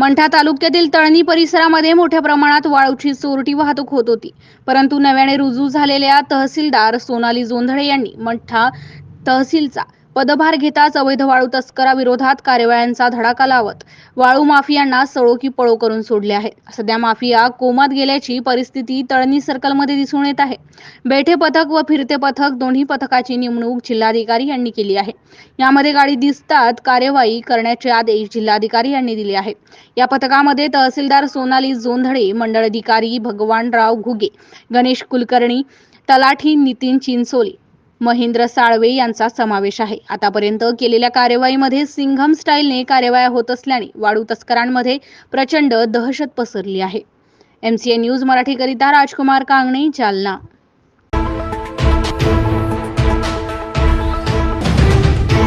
मंठा तालुक्यातील तळणी परिसरामध्ये मोठ्या प्रमाणात वाळूची चोरटी वाहतूक होत होती. परंतु नव्याने रुजू झालेल्या तहसीलदार सोनाली जोंधळे यांनी मंठा तहसीलचा पदभार घेताच अवैध वाळू तस्कराविरोधात कारवायांचा धडाका लावत वाळू माफियांना सळो की पळो करून सोडले आहे सध्या माफिया कोमात गेल्याची परिस्थिती तळणी सर्कलमध्ये दिसून येत आहे. बेठे पथक व फिरते पथक दोन्ही पथकाची नेमणूक जिल्हाधिकारी यांनी केली आहे. यामध्ये गाडी दिसतात कार्यवाही करण्याचे आदेश जिल्हाधिकारी यांनी दिले आहे या पथकामध्ये तहसीलदार सोनाली जोंधळे मंडळ अधिकारी भगवानराव घुगे गणेश कुलकर्णी तलाठी नितीन चिंचोली महेंद्र साळवे यांचा समावेश आहे. आतापर्यंत केलेल्या कार्यवाहीमध्ये सिंघम स्टाईलने कार्यवाया होत असल्याने वाळू तस्करांमध्ये प्रचंड दहशत पसरली आहे. एमसीए न्यूज मराठीकरिता राजकुमार कांगणे जालना